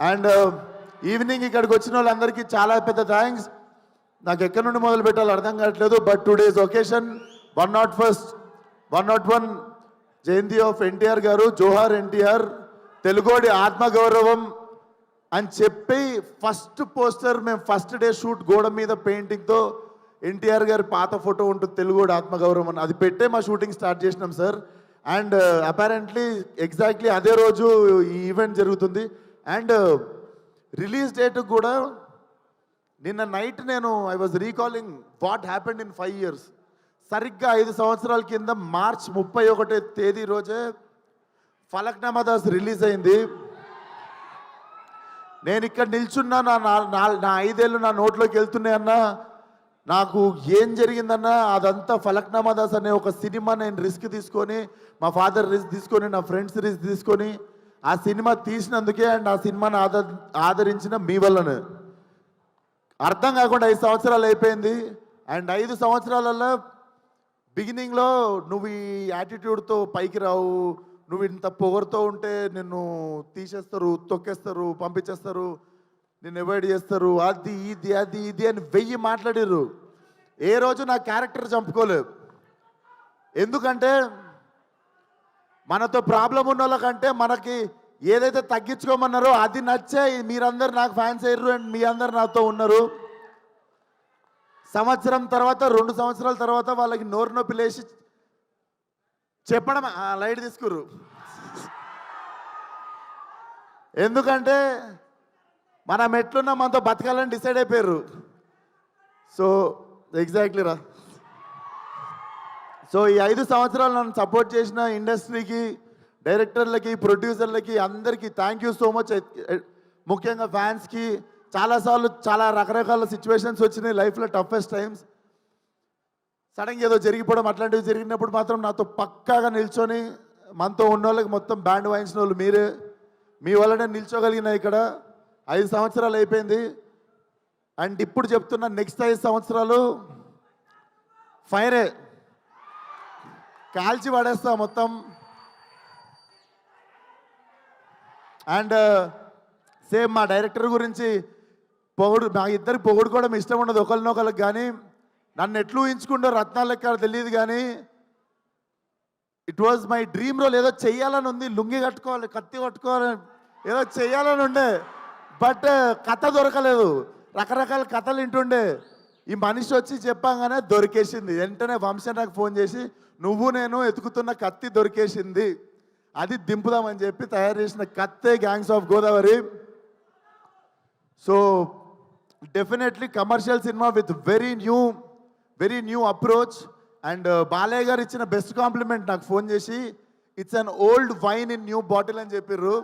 And evening uh, ఇక్కడికి వచ్చిన వాళ్ళందరికీ చాలా పెద్ద థ్యాంక్స్ నాకు ఎక్కడి నుండి మొదలు పెట్టాలో అర్థం కావట్లేదు but today's occasion one not first one not one Jayanthi of NTR గారు జోహార్ ఎన్టీఆర్ తెలుగోడి ఆత్మగౌరవం అని చెప్పి ఫస్ట్ పోస్టర్ మేము ఫస్ట్ డే షూట్ గోడ మీద పెయింటింగ్తో ఎన్టీఆర్ గారి పాత ఫోటో ఉంటుంది తెలుగోడి ఆత్మగౌరవం అని. అది పెట్టే మా షూటింగ్ స్టార్ట్ చేసినాం సార్ అండ్ అపారెంట్లీ ఎగ్జాక్ట్లీ అదే రోజు ఈ ఈవెంట్ జరుగుతుంది. అండ్ రిలీజ్ డేట్ కూడా నిన్న నైట్ నేను I was recalling what happened in five years సరిగ్గా ఐదు సంవత్సరాల కింద మార్చ్ ముప్పై ఒకటే తేదీ రోజే ఫలక్నామాదాస్ రిలీజ్ అయింది. నేను ఇక్కడ నిల్చున్నా నా నా- నా- నా ఐదేళ్ళు నా నోట్లోకి వెళ్తున్నాయన్నా నాకు ఏం జరిగిందన్నా అదంతా ఫలక్నామాదాస్ అనే ఒక సినిమా నేను రిస్క్ తీసుకొని మా ఫాదర్ రిస్క్ తీసుకొని నా ఫ్రెండ్స్ రిస్క్ తీసుకొని ఆ సినిమా తీసినందుకే అండ్ ఆ సినిమాని ఆదర ఆదరించిన మీ వల్లనే. అర్థం కాకుండా ఐదు సంవత్సరాలు అయిపోయింది. అండ్ ఐదు సంవత్సరాలలో బిగినింగ్లో నువ్వు ఈ యాటిట్యూడ్తో పైకి రావు. నువ్వు ఇంత పొగరుతో ఉంటే నిన్ను తీసేస్తారు తొక్కేస్తారు పంపించేస్తారు నిన్ను అవాయిడ్ చేస్తారు. అది ఇది అది ఇది అని వెయ్యి మాట్లాడారు ఏ రోజు నా క్యారెక్టర్ చంపుకోలేదు. ఎందుకంటే మనతో ప్రాబ్లం ఉన్న వాళ్ళకంటే మనకి ఏదైతే తగ్గించుకోమన్నారో అది నచ్చే మీరందరు నాకు ఫ్యాన్స్ అయ్యారు అండ్ మీ అందరు నాతో ఉన్నారు. సంవత్సరం తర్వాత రెండు సంవత్సరాల తర్వాత వాళ్ళకి నోరు నొప్పి లేచి చెప్పడం ఆ, లైట్ తీసుకురు. ఎందుకంటే మనం ఎట్లున్నా మనతో బతకాలని డిసైడ్ అయిపోయారు. సో ఎగ్జాక్ట్లీ రా సో ఈ ఐదు సంవత్సరాలు నన్ను సపోర్ట్ చేసిన ఇండస్ట్రీకి డైరెక్టర్లకి ప్రొడ్యూసర్లకి అందరికీ థ్యాంక్ యూ సో మచ్ ముఖ్యంగా ఫ్యాన్స్కి చాలాసార్లు చాలా రకరకాల సిచ్యువేషన్స్ వచ్చినాయి లైఫ్లో టఫెస్ట్ టైమ్స్ సడన్గా ఏదో జరిగిపోవడం అట్లాంటివి జరిగినప్పుడు మాత్రం నాతో పక్కాగా నిల్చొని మనతో ఉన్న వాళ్ళకి మొత్తం బ్యాండ్ వాయించిన వాళ్ళు మీరే. మీ వల్లనే నిల్చోగలిగిన ఇక్కడ. ఐదు సంవత్సరాలు అయిపోయింది. అండ్ ఇప్పుడు చెప్తున్న నెక్స్ట్ ఐదు సంవత్సరాలు ఫైరే కాల్చి పడేస్తా మొత్తం. అండ్ uh, సేమ్ మా డైరెక్టర్ గురించి పొగుడు మా ఇద్దరు పొగుడుకోవడం ఇష్టం ఉండదు. ఒకరినొకరికి కానీ నన్ను ఎట్లు ఊహించుకుంటో రత్నాలు లెక్క తెలియదు కానీ it was my dream role ఏదో చెయ్యాలని ఉంది లుంగి కట్టుకోవాలి కత్తి కట్టుకోవాలి ఏదో చెయ్యాలని ఉండే. బట్ uh, కథ దొరకలేదు. రకరకాల కథలు వింటుండే. ఈ మనిషి వచ్చి చెప్పంగానే దొరికేసింది. వెంటనే వంశం నాకు ఫోన్ చేసి నువ్వు నేను ఎతుకుతున్న కత్తి దొరికేసింది. అది దింపుదామని చెప్పి తయారు చేసిన కత్తే gangs of Godavari so definitely commercial cinema with very new very new approach and Balayya గారు ఇచ్చిన బెస్ట్ కాంప్లిమెంట్ నాకు ఫోన్ చేసి it's an old wine in new bottle అని చెప్పిర్రు.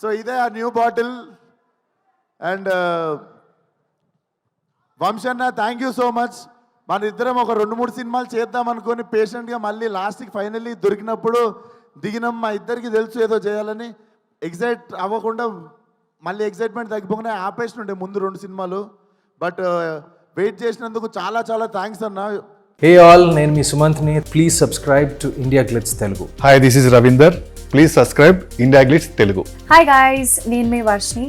సో ఇదే ఆ న్యూ బాటిల్ అండ్ వంశన్న థ్యాంక్ యూ సో మచ్ మన ఇద్దరం ఒక రెండు మూడు సినిమాలు చేద్దాం అనుకొని పేషెంట్గా మళ్ళీ లాస్ట్కి ఫైనల్లీ దొరికినప్పుడు దిగినాం. మా ఇద్దరికి తెలుసు ఏదో చేయాలని. ఎగ్జైట్ అవ్వకుండా మళ్ళీ ఎగ్జైట్మెంట్ తగ్గిపోగానే ఆపేసినుండే ముందు రెండు సినిమాలు. బట్ వెయిట్ చేసినందుకు చాలా చాలా థ్యాంక్స్ అన్న. హే ఆల్ నేను మీ సుమంత్ని. Please subscribe to India glitz Telugu hi this is Ravinder please subscribe India glitz Telugu hi guys నేను మీ Varshini